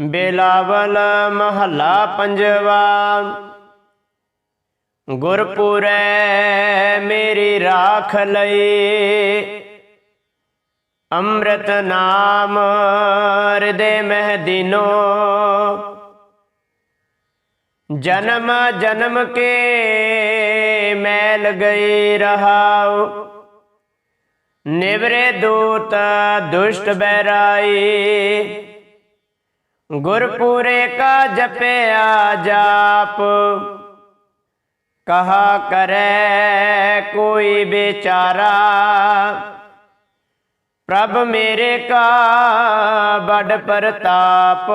ਬੇਲਾਵਲ ਮਹੱਲਾ ਪੰਜਵਾ। ਗੁਰਪੁਰੈ ਮੇਰੀ ਰਾਖ ਲਈ। ਅੰਮ੍ਰਿਤ ਨਾਮ ਹਿਰਦੇ ਮਹਿ ਦਿਨੋ। ਜਨਮ ਜਨਮ ਕੇ ਮੈਲ ਗਈ ਰਹਾਉ। ਨਿਵਰੇ ਦੂਤ ਦੁਸ਼ਟ ਬੈਰਾਈ ਗੁਰਪੂਰੇ ਕਾ ਜਪਿਆ ਜਾਪ ਕਹਾ ਕਰੈ ਕੋਈ ਵਿਚਾਰਾ, ਪ੍ਰਭ ਮੇਰੇ ਕਾ ਬੜ ਪ੍ਰਤਾਪ।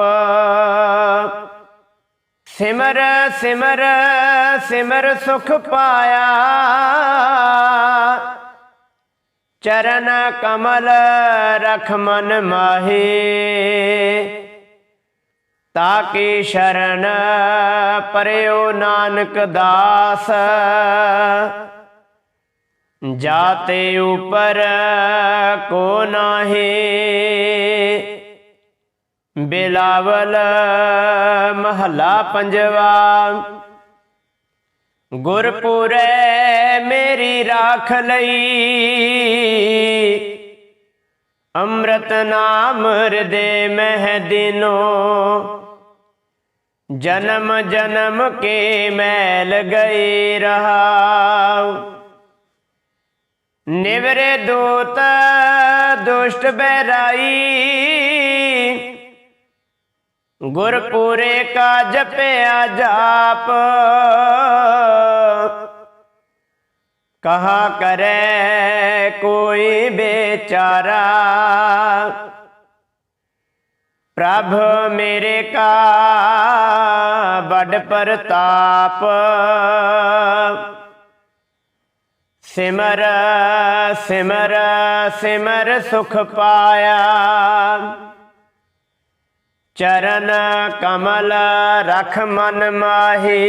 ਸਿਮਰ ਸਿਮਰ ਸਿਮਰ ਸੁਖ ਪਾਇਆ। ਚਰਨ ਕਮਲ ਰਖ ਮਨ ਮਾਹੀ। ਤਾਕੀ ਸ਼ਰਨ ਪਰਿਓ ਨਾਨਕ ਦਾਸ। ਜਾਤੇ ਉਪਰ ਕੋ ਨਾਹੀ, ਬਿਲਾਵਲ ਮਹੱਲਾ ਪੰਜਵਾ। ਗੁਰਪੁਰੈ ਮੇਰੀ ਰਾਖ ਲਈ, ਅੰਮ੍ਰਿਤ ਨਾਮ ਹਿਰਦੇ ਮਹਿ ਦਿਨੋ। ਜਨਮ ਜਨਮ ਕੇ ਮੈਲ ਗਈ ਰਹਾਉ। ਨਿਵਰੇ ਦੋਤ ਦੁਸ਼ਟ ਬਹਿਰਾਈ। ਗੁਰਪੂਰੇ ਕਾ ਜਪਿਆ ਜਾਪ। ਕਹਾ ਕਰੈ ਕੋਈ ਬੇਚਾਰਾ। ਪ੍ਰਭ ਮੇਰੇ ਕਾ ਬੜ ਪ੍ਰਤਾਪ। ਸਿਮਰ ਸਿਮਰ ਸਿਮਰ ਸੁਖ ਪਾਇਆ। ਚਰਨ ਕਮਲ ਰਖ ਮਨ ਮਾਹੀ।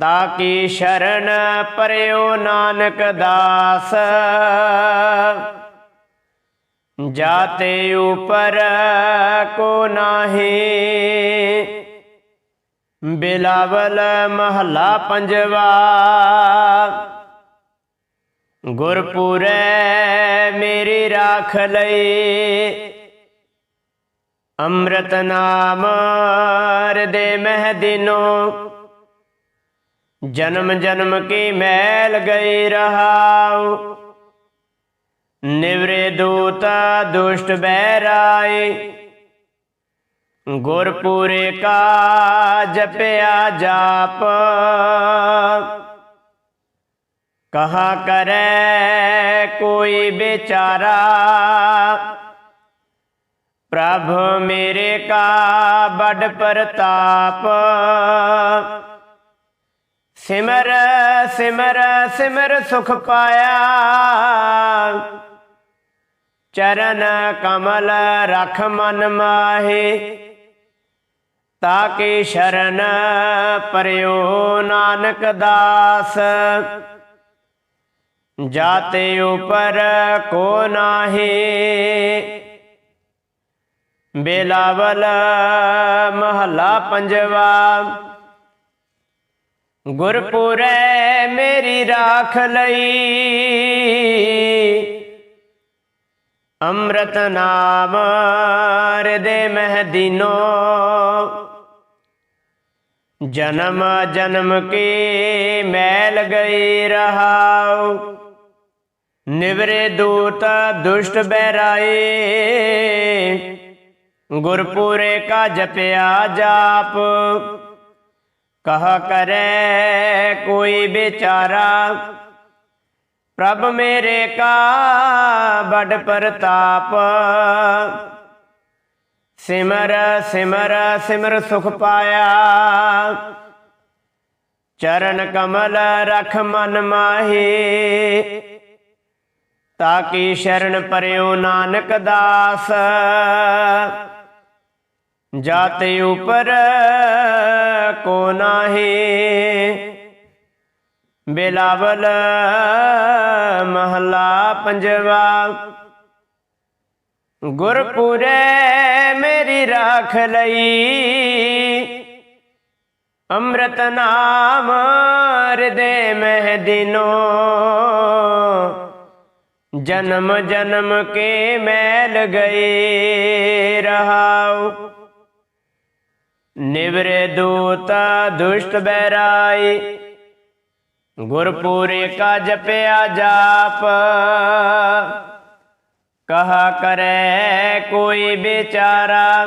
ਤਾਕੀ ਸ਼ਰਨ ਪਰਿਓ ਨਾਨਕ ਦਾਸ। ਜਾਤੇ ਉਪਰ ਕੋ ਨਾਹੀ। ਬਿਲਾਵਲ ਮਹੱਲਾ ਪੰਜਵਾ। ਗੁਰਪੁਰੈ ਮੇਰੀ ਰਾਖ ਲਈ। ਅੰਮ੍ਰਿਤ ਨਾਮ ਦੇ ਮਹਿ ਦਿਨੋ। ਜਨਮ ਜਨਮ ਕੀ ਮੈਲ ਗਈ ਰਹਾਉ। ਨਿਵਰੇ ਦੂਤ ਦੁਸ਼ਟ ਬਹਿਰਾਈ ਗੁਰਪੂਰੇ ਕਾ ਜਪਿਆ ਜਾਪ। ਕਹਾ ਕਰੈ ਕੋਈ ਵਿਚਾਰਾ, ਪ੍ਰਭ ਮੇਰੇ ਕਾ ਬੜ ਪ੍ਰਤਾਪ। ਸਿਮਰ ਸਿਮਰ ਸਿਮਰ ਸੁਖ ਪਾਇਆ। ਚਰਨ ਕਮਲ ਰਖ ਮਨ ਮਾਹੀ, ਤਾਕੀ ਸ਼ਰਨ ਪਰਿਓ ਨਾਨਕ ਦਾਸ। ਜਾਤੇ ਉਪਰ ਕੋ ਨਾਹੀ, ਬੇਲਾਵਲ ਮਹੱਲਾ ਪੰਜਵਾ। ਗੁਰਪੁਰੈ ਮੇਰੀ ਰਾਖ ਲਈ ਅੰਮ੍ਰਿਤ ਨਾਮ ਦੇ ਮਹਿ ਦਿਨੋ। ਜਨਮ ਜਨਮ ਕੀ ਮੈਲ ਗਈ ਰਹਾਉ। ਨਿਵਰੇ ਦੂਤ ਦੁਸ਼ਟ ਬਹਿਰਾਏ ਗੁਰਪੂਰੇ ਕਾ ਜਪਿਆ ਜਾਪ। ਕਹ ਕਰੈ ਕੋਈ ਵਿਚਾਰਾ। ਪ੍ਰਭ ਮੇਰੇ ਕਾ ਬੜ ਪ੍ਰਤਾਪ। ਸਿਮਰ ਸਿਮਰ ਸਿਮਰ ਸੁਖ ਪਾਇਆ। ਚਰਨ ਕਮਲ ਰਖ ਮਨ ਮਾਹੀ। ਤਾਕੀ ਸ਼ਰਨ ਪਰਿਓ ਨਾਨਕ ਦਾਸ। ਜਾਤੇ ਉਪਰ ਕੋ ਨਾਹੀ। ਬਿਲਾਵਲ ਮਹਲਾ ਪੰਜਵਾ। ਗੁਰਪੁਰੇ ਮੇਰੀ ਰਾਖ ਲਈ ਅੰਮ੍ਰਿਤ ਨਾਮ ਹਿਰਦੇ ਮਹਿ ਦਿਨੋ। ਜਨਮ ਜਨਮ ਕੇ ਮੈਲ ਗਏ ਰਹਾਉ। ਨਿਵਰੇ ਦੂਤਾ ਦੁਸ਼ਟ ਬੈਰਾਈ ਗੁਰਪੂਰੇ ਕਾ ਜਪਿਆ ਜਾਪ। ਕਹਾ ਕਰੈ ਕੋਈ ਵਿਚਾਰਾ,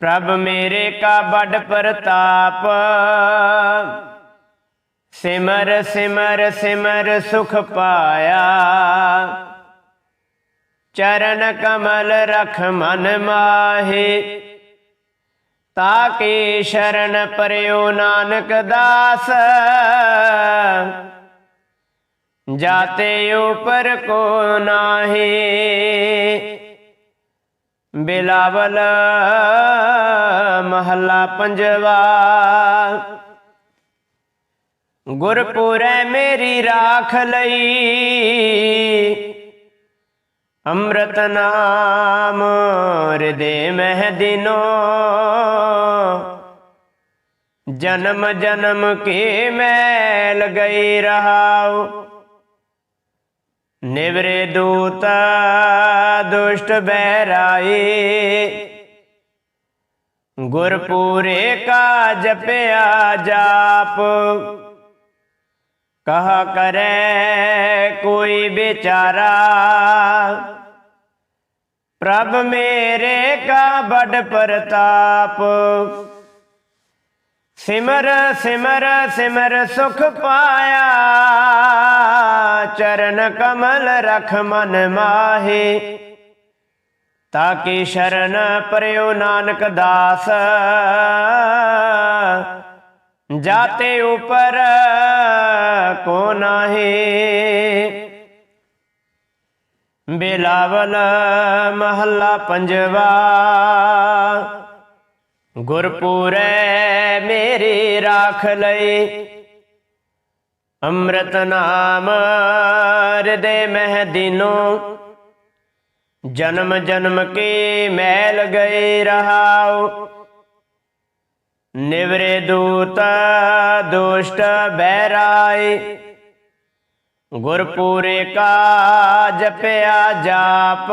ਪ੍ਰਭ ਮੇਰੇ ਕਾ ਵੱਡ ਪ੍ਰਤਾਪ। ਸਿਮਰ ਸਿਮਰ ਸਿਮਰ ਸੁਖ ਪਾਇਆ। ਚਰਨ ਕਮਲ ਰਖ ਮਨ ਮਾਹੇ। ਤਾਕੇ ਸ਼ਰਨ ਪਰਿਓ ਨਾਨਕ ਦਾਸ। ਜਾਤੇ ਉਪਰ ਕੋ ਨਾਹੀ, ਬਿਲਾਵਲ ਮਹੱਲਾ ਪੰਜਵਾ। ਗੁਰਪੁਰੈ ਮੇਰੀ ਰਾਖ ਲਈ ਅੰਮ੍ਰਿਤ ਨਾਮ ਹਿਰਦੇ ਮਹਿ ਦਿਨੋ। ਜਨਮ ਜਨਮ ਕੇ ਮੈਲ ਗਈ ਰਹਾਉ। ਨਿਵਰੇ ਦੂਤ ਦੁਸ਼ਟ ਬਹਿਰਾਏ ਗੁਰਪੂਰੇ ਕਾ ਜਪਿਆ ਜਾਪ। ਕਹਾ ਕਰੇ ਕੋਈ ਵਿਚਾਰਾ। ਪ੍ਰਭ ਮੇਰੇ ਕਾ ਬੜ ਪ੍ਰਤਾਪ। ਸਿਮਰ ਸਿਮਰ ਸਿਮਰ ਸੁਖ ਪਾਇਆ। ਚਰਨ ਕਮਲ ਰਖ ਮਨ ਮਾਹੇ। ਕਿ ਸ਼ਰਨ ਪਰਿਓ ਨਾਨਕ ਦਾਸ। ਜਾਤੇ ਉਪਰ ਕੋ ਨਾਹੀ। ਬਿਲਾਵਲ ਮਹੱਲਾ ਪੰਜਵਾ। ਗੁਰਪੂਰੈ ਮੇਰੀ ਰਾਖ ਲਈ। ਅੰਮ੍ਰਿਤ ਨਾਮ ਹਿਰਦੇ ਮਹਿ ਦਿਨੋ। ਜਨਮ ਜਨਮ ਕੇ ਮੈਲ ਗਏ ਰਹਾਉ। ਨਿਵਰੇ ਦੂਤ ਦੁਸ਼ਟ ਬਹਿਰਾਏ ਗੁਰਪੂਰੇ ਕਾ ਜਪਿਆ ਜਾਪ।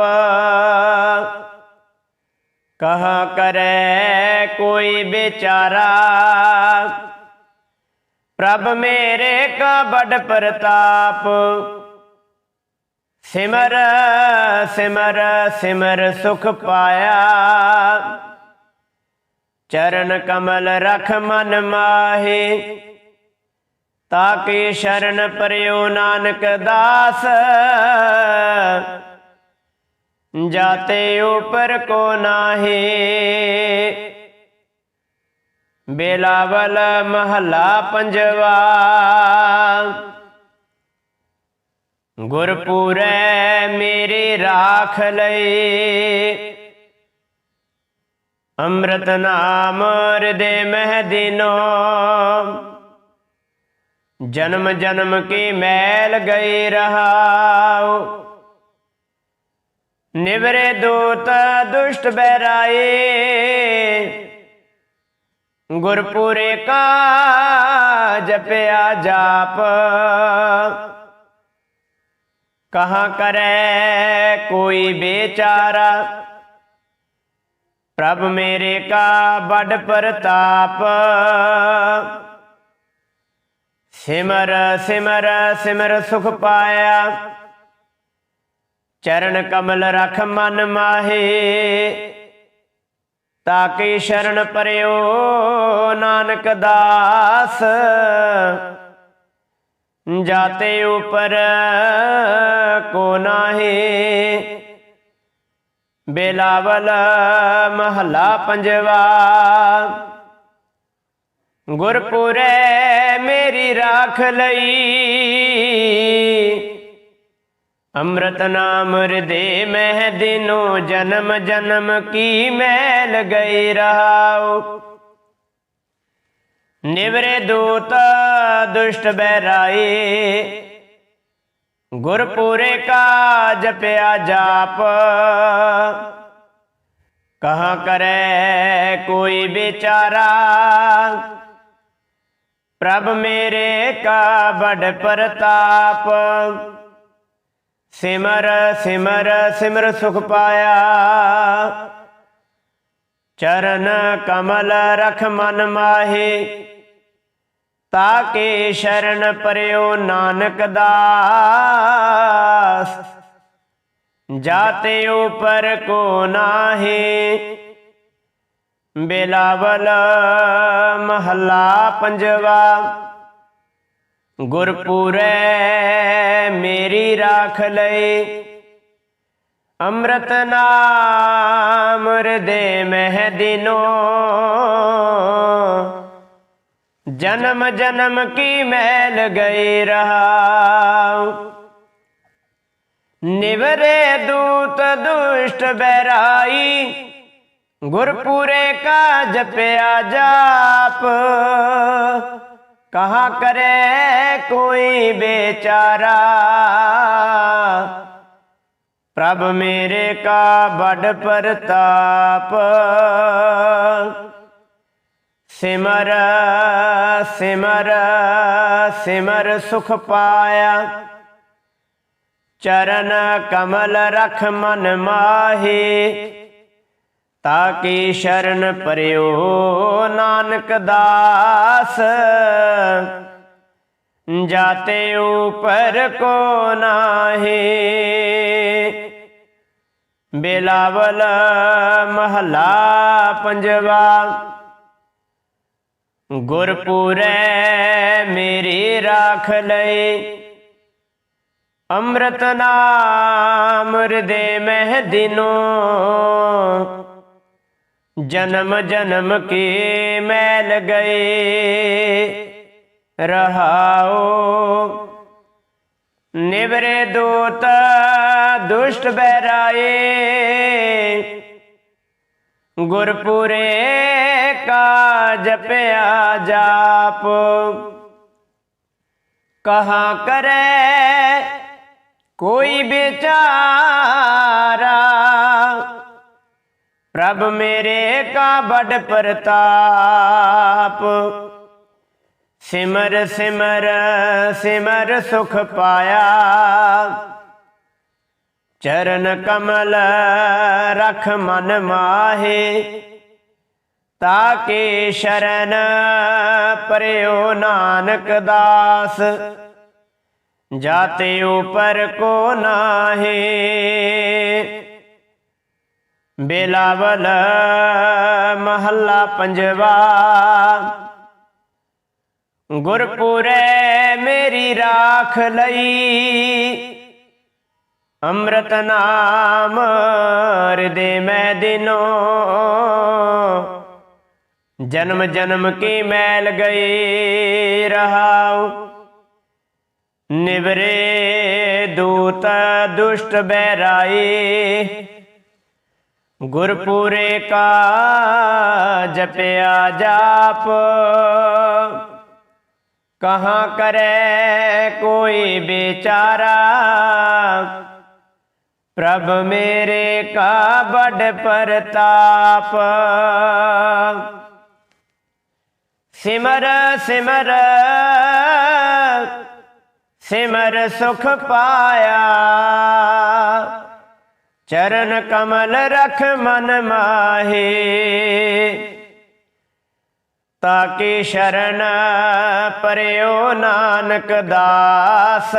ਕਹਾ ਕਰੈ ਕੋਈ ਵਿਚਾਰਾ। ਪ੍ਰਭ ਮੇਰੇ ਕਾ ਬੜ ਪ੍ਰਤਾਪ। ਸਿਮਰ ਸਿਮਰ ਸਿਮਰ ਸੁਖ ਪਾਇਆ। ਚਰਨ ਕਮਲ ਰਖ ਮਨ ਮਾਹੇ। ਤਾਕੇ ਸ਼ਰਨ ਪਰਿਓ ਨਾਨਕ ਦਾਸ। ਜਾਤੇ ਉਪਰ ਕੋ ਨਾਹੀ। ਬੇਲਾਵਲ ਮਹੱਲਾ ਪੰਜਵਾ। ਗੁਰਪੂਰੈ ਮੇਰੀ ਰਾਖ ਲਈ। ਅੰਮ੍ਰਿਤ ਨਾਮ ਹਿਰਦੇ ਮਹਿ ਦਿਨੋ। ਜਨਮ ਜਨਮ ਕੇ ਮੈਲ ਗਏ ਰਹਾਉ? ਨਿਵਰੇ ਦੂਤ ਦੁਸ਼ਟ ਬਹਿਰਾਏ। ਗੁਰਪੁਰੇ ਕਾ ਜਪਿਆ ਜਾਪ। ਕਹਾਂ ਕਰੈ ਕੋਈ ਬੇਚਾਰਾ? ਪ੍ਰਭ ਮੇਰੇ ਕਾ ਬੜ ਪ੍ਰਤਾਪ। ਸਿਮਰ ਸਿਮਰ ਸਿਮਰ ਸੁਖ ਪਾਇਆ। ਚਰਨ ਕਮਲ ਰਖ ਮਨ ਮਾਹੇ ਤਾਕੀ ਸ਼ਰਨ ਪਰਿਓ ਨਾਨਕ ਦਾਸ। ਜਾਤੇ ਉਪਰ ਕੋ ਨਾਹੀ, ਬੇਲਾਵਲ ਮਹੱਲਾ ਪੰਜਵਾ। ਗੁਰਪੁਰੈ ਮੇਰੀ ਰਾਖ ਲਈ। ਅੰਮ੍ਰਿਤ ਨਾਮ ਹਿਰਦੇ ਮਹਿ ਦਿਨੋ ਜਨਮ ਜਨਮ ਕੀ ਮੈਲ ਗਈ ਰਹਾਉ। ਨਿਵਰੇ ਦੂਤ ਦੁਸ਼ਟ ਬਹਿਰਾਏ। ਗੁਰਪੁਰੇ ਕਾ ਜਪਿਆ ਜਾਪ। ਕਹਾ ਕਰੈ ਕੋਈ ਵਿਚਾਰਾ। ਪ੍ਰਭ ਮੇਰੇ ਕਾ ਬੜ ਪ੍ਰਤਾਪ। ਸਿਮਰ ਸਿਮਰ ਸਿਮਰ ਸੁਖ ਪਾਇਆ। ਚਰਨ ਕਮਲ ਰਖ ਮਨ ਮਾਹੇ। ਤਾਕੇ ਸ਼ਰਨ ਪਰਿਓ ਨਾਨਕ ਦਾਸ। ਜਾਤੇ ਉਪਰ ਕੋ ਨਾਹੀ। ਬੇਲਾਵਲ ਮਹੱਲਾ ਪੰਜਵਾ। ਗੁਰਪੂਰੈ ਮੇਰੀ ਰਾਖ ਲਈ ਅੰਮ੍ਰਿਤ ਨਾਮ ਹਿਰਦੇ ਮਹਿ ਦਿਨੋ। ਜਨਮ ਜਨਮ ਕੀ ਮੈਲ ਗਈ ਰਹਾ ਨਿਵਰੇ ਦੂਤ ਦੁਸ਼ਟ ਬੈਰਾਈ ਗੁਰਪੂਰੇ ਕਾ ਜਪਿਆ ਜਾਪ। ਕਹਾ ਕਰੇ ਕੋਈ ਬੇਚਾਰਾ। ਪ੍ਰਭ ਮੇਰੇ ਕਾ ਬੜ ਪ੍ਰਤਾਪ। ਸਿਮਰ ਸਿਮਰ ਸਿਮਰ ਸੁਖ ਪਾਇਆ। ਚਰਨ ਕਮਲ ਰਖ ਮਨ ਮਾਹੀ। ਤਾਕੀ ਸ਼ਰਨ ਪਰਿਓ ਨਾਨਕ ਦਾਸ। ਜਾਤੇ ਉਪਰ ਕੋ ਨਾਹੀ। ਬੇਲਾਵਲ ਮਹਲਾ ਪੰਜਵਾ। ਗੁਰਪੂਰੈ ਮੇਰੀ ਰਾਖ ਲਈ। ਅੰਮ੍ਰਿਤ ਨਾਮ ਹਿਰਦੇ ਮਹਿ ਦਿਨੋ। ਜਨਮ ਜਨਮ ਕੀ ਮੈਲ ਗਏ? ਰਹਾਓ। ਨਿਵਰੇ ਦੂਤ ਦੁਸ਼ਟ ਬਹਿਰਾਏ। ਗੁਰਪੁਰੇ ਕਾ ਜਪਿਆ ਜਾਪ। ਕਹਾ ਕਰੇ ਕੋਈ ਵਿਚਾਰਾ? ਪ੍ਰਭ ਮੇਰੇ ਕਾ ਬੜ ਪ੍ਰਤਾਪ। ਸਿਮਰ ਸਿਮਰ ਸਿਮਰ ਸੁਖ ਪਾਇਆ। ਚਰਨ ਕਮਲ ਰਖ ਮਨ ਮਾਹੇ। ਤਾਕੇ ਸ਼ਰਨ ਪਰਿਓ ਨਾਨਕ ਦਾਸ। ਜਾਤੇ ਉਪਰ ਕੋ ਨਾਹੀ। ਬੇਲਾਵਲ ਮਹੱਲਾ ਪੰਜਵਾ। ਗੁਰਪੂਰੈ ਮੇਰੀ ਰਾਖ ਲਈ ਅੰਮ੍ਰਿਤ ਨਾਮ ਹਿਰਦੇ ਮੈਂ ਦਿਨੋ। ਜਨਮ ਜਨਮ ਕੀ ਮੈਲ ਗਈ ਰਹਾਉ। ਨਿਵਰੇ ਦੂਤ ਦੁਸ਼ਟ ਬਹਿਰਾਈ। ਗੁਰਪੁਰੇ ਕਾ ਜਪਿਆ ਜਾਪ। ਕਹਾਂ ਕਰੇ ਕੋਈ ਵਿਚਾਰਾ? ਪ੍ਰਭ ਮੇਰੇ ਕਾ ਬੜ ਪਰਤਾਪ। ਸਿਮਰ ਸਿਮਰ ਸਿਮਰ ਸੁਖ ਪਾਇਆ। ਚਰਨ ਕਮਲ ਰਖ ਮਨ ਮਾਹੇ, ਤਾਕੀ ਸ਼ਰਨ ਪਰਿਓ ਨਾਨਕ ਦਾਸ।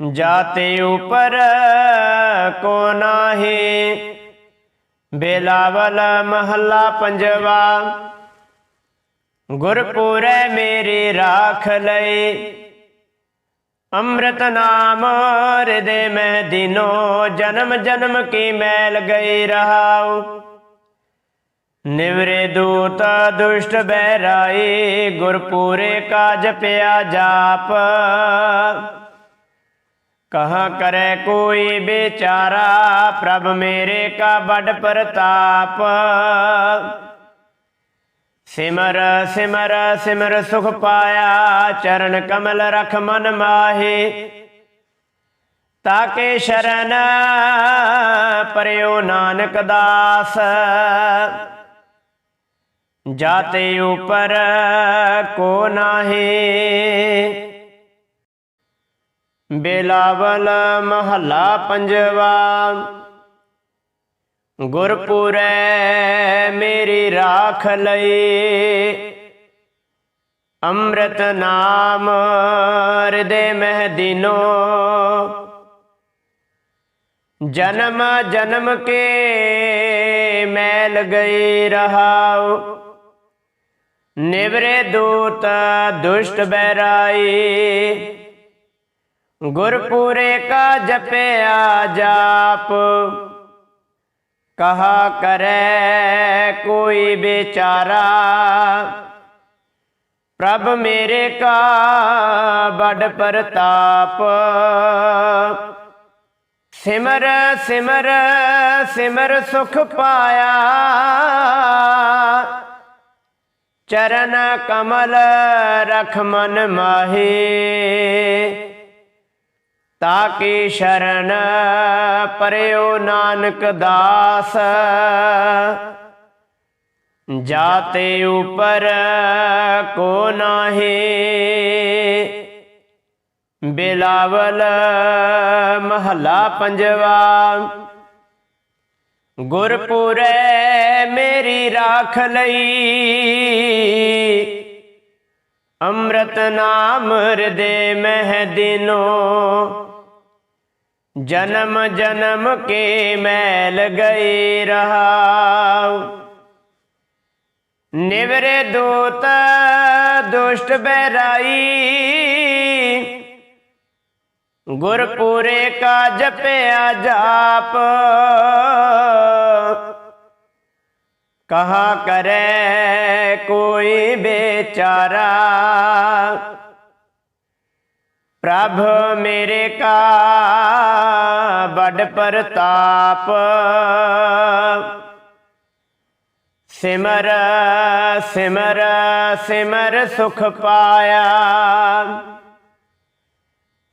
ਜਾਤੇ ਉਪਰ ਕੋ ਨਾਹੀ, ਬੇਲਾਵਲ ਮਹੱਲਾ ਪੰਜਵਾ। ਗੁਰਪੁਰੈ ਮੇਰੀ ਰਾਖ ਲਈ ਅੰਮ੍ਰਿਤ ਨਾਮ ਹਿਰਦੇ ਮੈਂ ਦਿਨੋ ਜਨਮ ਜਨਮ ਕੀ ਮੈਲ ਗਈ ਰਹਾਉ। ਨਿਵਰੇ ਦੂਤ ਦੁਸ਼ਟ ਬਹਿਰਾਈ, ਗੁਰਪੂਰੇ ਕਾ ਜਪਿਆ ਜਾਪ। ਕਹਾ ਕਰੇ ਕੋਈ ਵਿਚਾਰਾ, ਪ੍ਰਭ ਮੇਰੇ ਕਾ ਬੜ ਪ੍ਰਤਾਪ। ਸਿਮਰ ਸਿਮਰ ਸਿਮਰ ਸੁਖ ਪਾਇਆ, ਚਰਨ ਕਮਲ ਰਖ ਮਨ ਮਾਹੀ। ਤਾਕੇ ਸ਼ਰਨ ਪਰਿਓ ਨਾਨਕ ਦਾਸ। ਜਾਤੇ ਉਪਰ ਕੋ ਨਾਹੀ। ਬੇਲਾਵਲ ਮਹੱਲਾ ਪੰਜਵਾ। ਗੁਰਪੁਰੈ ਮੇਰੀ ਰਾਖ ਲਈ। ਅੰਮ੍ਰਿਤ ਨਾਮ ਹਿਰਦੇ ਮਹਿ ਦਿਨੋ। ਜਨਮ ਜਨਮ ਕੇ ਮੈਲ ਗਈ ਰਹਾਉ। ਨਿਵਰੇ ਦੂਤ ਦੁਸ਼ਟ ਬਹਿਰਾਈ। ਗੁਰਪੁਰੇ ਕਾ ਜਪਿਆ ਜਾਪ। ਕਹਾ ਕਰੈ ਕੋਈ ਵਿਚਾਰਾ, ਪ੍ਰਭ ਮੇਰੇ ਕਾ ਬੜ ਪ੍ਰਤਾਪ। ਸਿਮਰ ਸਿਮਰ ਸਿਮਰ ਸੁਖ ਪਾਇਆ। ਚਰਨ ਕਮਲ ਰਖ ਮਨ ਮਾਹੀ। ਤਾਕੀ ਸ਼ਰਨ ਪਰਿਓ ਨਾਨਕ ਦਾਸ। ਜਾਤੇ ਉਪਰ ਕੋ ਨਾਹੀ, ਬਿਲਾਵਲ ਮਹੱਲਾ ਪੰਜਵਾ। ਗੁਰਪੁਰੈ ਮੇਰੀ ਰਾਖ ਲਈ ਅੰਮ੍ਰਿਤ ਨਾਮ ਹਿਰਦੇ ਮਹਿ ਦਿਨੋ। ਜਨਮ ਜਨਮ ਕੇ ਮੈਲ ਗਈ ਰਹਾਉ। ਨਿਵਰੇ ਦੋਤ ਦੁਸ਼ਟ ਬਹਿਰਾਈ। ਗੁਰਪੂਰੇ ਕਾ ਜਪਿਆ ਜਾਪ। ਕਹਾ ਕਰੈ ਕੋਈ ਬੇਚਾਰਾ। ਪ੍ਰਭ ਮੇਰੇ ਕਾ ਬੜ ਪ੍ਰਤਾਪ। ਸਿਮਰ ਸਿਮਰ ਸਿਮਰ ਸੁਖ ਪਾਇਆ।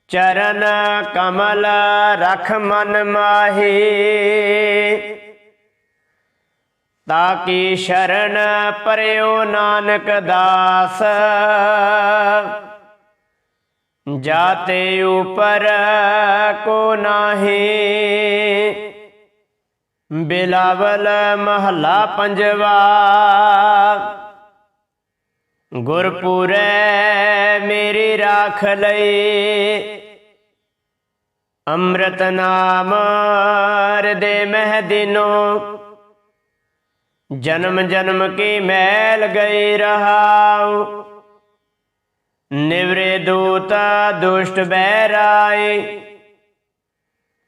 ਚਰਨ ਕਮਲ ਰਖ ਮਨ ਮਾਹੀ। ਤਾਕੀ ਸ਼ਰਨ ਪਰਿਓ ਨਾਨਕ ਦਾਸ। ਜਾਤੇ ਉਪਰ ਕੋ ਨਾਹੀ, ਬਿਲਾਵਲ ਮਹੱਲਾ ਪੰਜਵਾ। ਗੁਰਪੁਰੈ ਮੇਰੀ ਰਾਖ ਲਈ, ਅੰਮ੍ਰਿਤ ਨਾਮ ਹਿਰਦੇ ਮਹਿ ਦਿਨੋ। ਜਨਮ ਜਨਮ ਕੀ ਮੈਲ ਗਈ ਰਹਾਉ? ਨਿਵਰੇ ਦੂਤ ਦੁਸ਼ਟ ਬਹਿਰਾਏ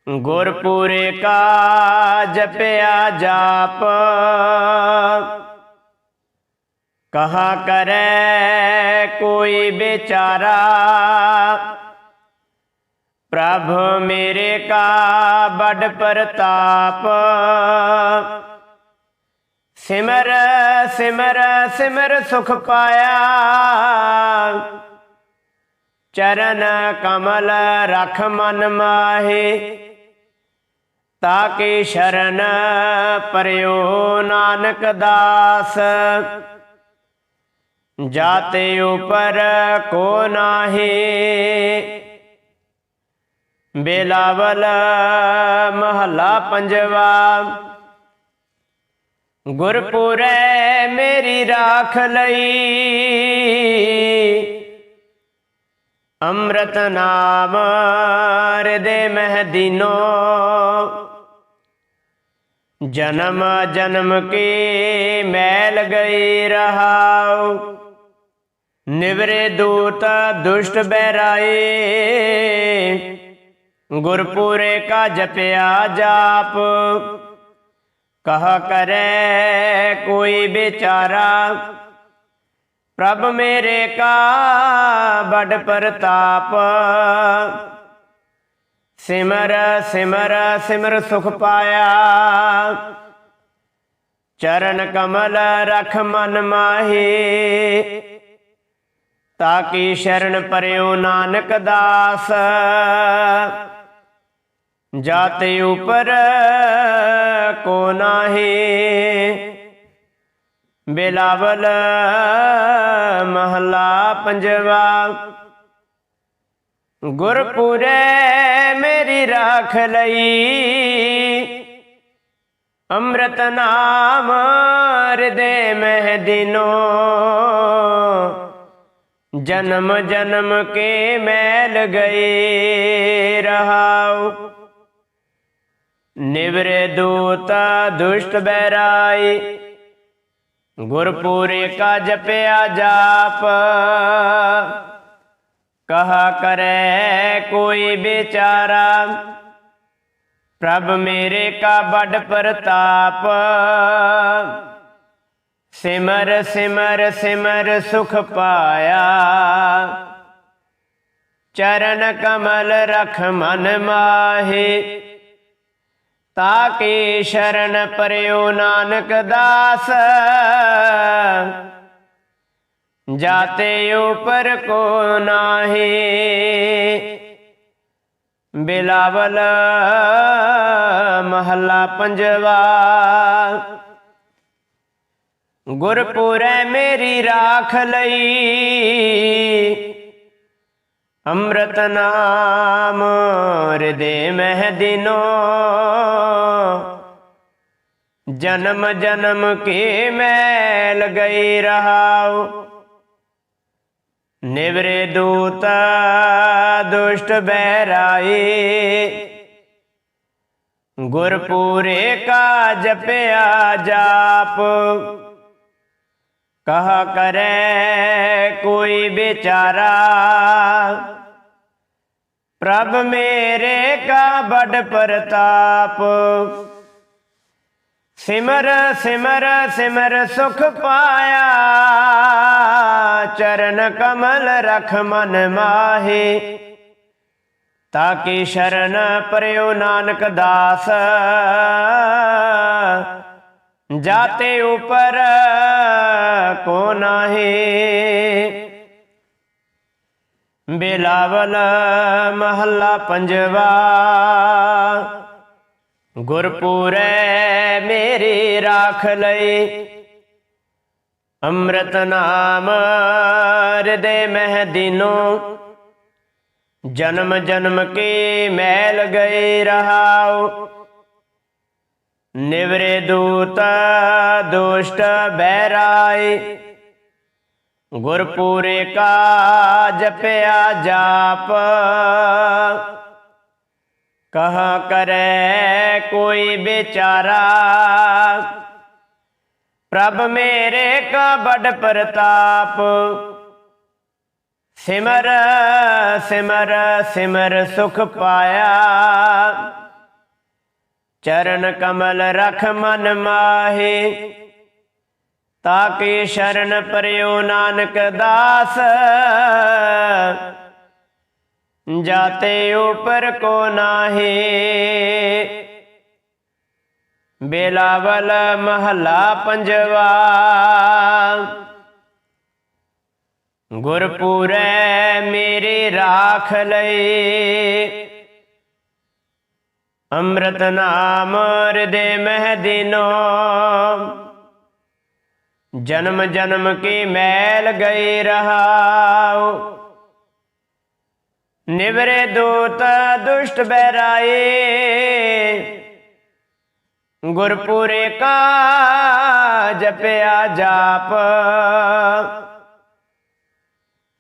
ਗੁਰਪੂਰੇ ਕਾ ਜਪਿਆ ਜਾਪ। ਕਹਾ ਕਰੈ ਕੋਈ ਵਿਚਾਰਾ? ਪ੍ਰਭ ਮੇਰੇ ਕਾ ਬੜ ਪ੍ਰਤਾਪ। ਸਿਮਰ ਸਿਮਰ ਸਿਮਰ ਸੁਖ ਪਾਇਆ। ਚਰਨ ਕਮਲ ਰਖ ਮਨ ਮਾਹੇ, ਤਾਕੇ ਸ਼ਰਨ ਪਰਿਓ ਨਾਨਕ ਦਾਸ। ਜਾਤੇ ਉਪਰ ਕੋ ਨਾਹੀ, ਬੇਲਾਵਲ ਮਹੱਲਾ ਪੰਜਵਾ। ਗੁਰਪੁਰੈ ਮੇਰੀ ਰਾਖ ਲਈ। ਅੰਮ੍ਰਿਤ ਨਾਮ ਦੇ ਮਹਿ ਦਿਨੋ। ਜਨਮ ਜਨਮ ਕੀ ਮੈਲ ਗਈ ਰਹਾਉ। ਨਿਵਰੇ ਦੂਤ ਦੁਸ਼ਟ ਬਹਿਰਾਏ। ਗੁਰਪੁਰੇ ਕਾ ਜਪਿਆ ਜਾਪ। ਕਹਾ ਕਰੈ ਕੋਈ ਵਿਚਾਰਾ, ਪ੍ਰਭ ਮੇਰੇ ਕਾ ਬੜ ਪ੍ਰਤਾਪ। ਸਿਮਰ ਸਿਮਰ ਸਿਮਰ ਸੁਖ ਪਾਇਆ। ਚਰਨ ਕਮਲ ਰਖ ਮਨ ਮਾਹੀ ਤਾਕੀ ਸ਼ਰਨ ਪਰਿਓ ਨਾਨਕ ਦਾਸ। ਜਾਤੇ ਉਪਰ ਕੋ ਨਾਹੀ। ਬਿਲਾਵਲ ਮਹਲਾ ਪੰਜਵਾ। ਗੁਰਪੁਰੇ ਮੇਰੀ ਰਾਖ ਲਈ। ਅੰਮ੍ਰਿਤ ਨਾਮ ਹਿਰਦੇ ਮਹਿ ਦਿਨੋ। ਜਨਮ ਜਨਮ ਕੇ ਮੈਲ ਗਏ ਰਹਾਉ। ਨਿਵਰੇ ਦੂਤਾ ਦੁਸ਼ਟ ਬਹਿਰਾਈ ਗੁਰਪੂਰੇ ਕਾ ਜਪਿਆ ਜਾਪ। ਕਹਾ ਕਰੈ ਕੋਈ ਵਿਚਾਰਾ, ਪ੍ਰਭ ਮੇਰੇ ਕਾ ਬੜ ਪ੍ਰਤਾਪ। ਸਿਮਰ ਸਿਮਰ ਸਿਮਰ ਸੁਖ ਪਾਇਆ। ਚਰਨ ਕਮਲ ਰਖ ਮਨ ਮਾਹੇ। ਤਾਕੇ ਸ਼ਰਨ ਪਰਿਓ ਨਾਨਕ ਦਾਸ। ਜਾਤੇ ਉਪਰ ਕੋ ਨਾਹੀ, ਬਿਲਾਵਲ ਮਹੱਲਾ ਪੰਜਵਾ। ਗੁਰਪੁਰੈ ਮੇਰੀ ਰਾਖ ਲਈ ਅੰਮ੍ਰਿਤ ਨਾਮ ਹਿਰਦੇ ਮਹਿ ਦਿਨੋ। ਜਨਮ ਜਨਮ ਕੇ ਮੈਲ ਗਈ ਰਹਾਉ। ਨਿਵਰੇ ਦੂਤ ਦੁਸ਼ਟ ਬਹਿਰਾਈ। ਗੁਰਪੂਰੇ ਕਾ ਜਪਿਆ ਜਾਪ। ਕਹਾ ਕਰੈ ਕੋਈ ਵਿਚਾਰਾ? ਪ੍ਰਭ ਮੇਰੇ ਕਾ ਬੜ ਪ੍ਰਤਾਪ। ਸਿਮਰ ਸਿਮਰ ਸਿਮਰ ਸੁਖ ਪਾਇਆ। ਚਰਨ ਕਮਲ ਰਖ ਮਨ ਮਾਹੇ। ਤਾਕੀ ਸ਼ਰਨ ਪਰਿਓ ਨਾਨਕ ਦਾਸ। ਜਾਤੇ ਉਪਰ ਕੋ ਨਾਹੀ। ਬਿਲਾਵਲ ਮਹੱਲਾ ਪੰਜਵਾ। ਗੁਰਪੂਰੈ ਮੇਰੀ ਰਾਖ ਲਈ। ਅੰਮ੍ਰਿਤ ਨਾਮ ਹਿਰਦੇ ਮਹਿ ਦਿਨੋ। ਜਨਮ ਜਨਮ ਕੇ ਮੈਲ ਗਏ ਰਹਾਉ। ਨਿਵਰੇ ਦੂਤ ਦੁਸ਼ਟ ਬਹਿਰਾਈ ਗੁਰਪੂਰੇ ਕਾ ਜਪਿਆ ਜਾਪ। ਕਹਾ ਕਰੈ ਕੋਈ ਵਿਚਾਰਾ। ਪ੍ਰਭ ਮੇਰੇ ਕਾ ਬੜ ਪ੍ਰਤਾਪ। ਸਿਮਰ ਸਿਮਰ ਸਿਮਰ ਸੁਖ ਪਾਇਆ। ਚਰਨ ਕਮਲ ਰਖ ਮਨ ਮਾਹੇ, ਤਾਕੇ ਸ਼ਰਨ ਪਰਿਓ ਨਾਨਕ ਦਾਸ। ਜਾਤੇ ਉਪਰ ਕੋ ਨਾਹੀ, ਬੇਲਾਵਲ ਮਹੱਲਾ ਪੰਜਵਾ। ਗੁਰਪੂਰੈ ਮੇਰੇ ਰਾਖ ਲਈ ਅੰਮ੍ਰਿਤ ਨਾਮ ਹਿਰਦੇ ਮਹਿ ਦਿਨੋ। ਜਨਮ ਜਨਮ ਕੀ ਮੈਲ ਗਈ ਰਹਾਉ। ਨਿਵਰੇ ਦੂਤ ਦੁਸ਼ਟ ਬਹਿਰਾਏ। ਗੁਰਪੁਰੇ ਕਾ ਜਪਿਆ ਜਾਪ।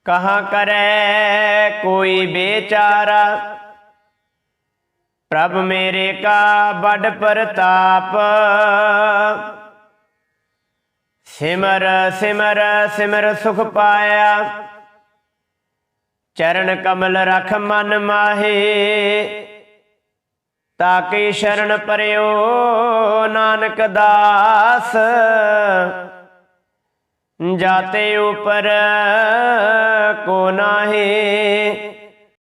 ਕਹਾ ਕਰੈ ਕੋਈ ਬੇਚਾਰਾ। ਪ੍ਰਭ ਮੇਰੇ ਕਾ ਬੜ ਪ੍ਰਤਾਪ। ਸਿਮਰ ਸਿਮਰ ਸਿਮਰ ਸੁਖ ਪਾਇਆ। ਚਰਨ ਕਮਲ ਰਖ ਮਨ ਮਾਹੇ। ਤਾਕੇ ਸ਼ਰਨ ਪਰਿਓ ਨਾਨਕ ਦਾਸ। ਜਾਤੇ ਉਪਰ ਕੋ ਨਾਹੀ।